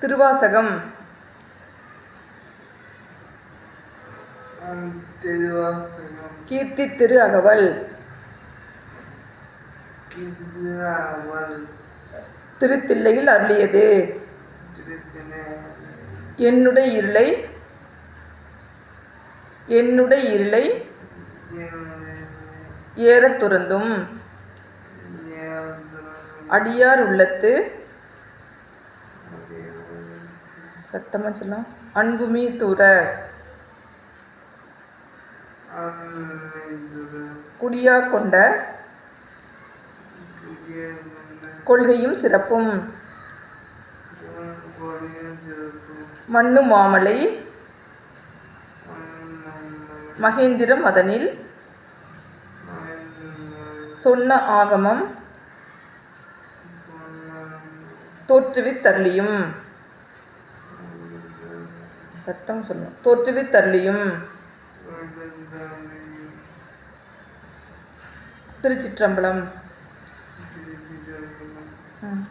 திருவாசகம். கீர்த்தி திரு அகவல். திருத்தில்லையில் அருளியது. என்னுடைய இருளை என்னுடைய இருளை ஏறத் துறந்தும். அடியார் உள்ளத்து சத்தமாக சொல்லலாம் அன்புமீ தூர குடியா கொண்ட. கொள்கையும் சிறப்பும். மண்ணு மாமலை. மகேந்திரம் அதனில் சொன்ன ஆகமம். தோற்றுவித்தருளியும். சத்தம் சொல்லணும் தோற்றுவித்தருளியும் திருச்சிற்றம்பலம். ம்.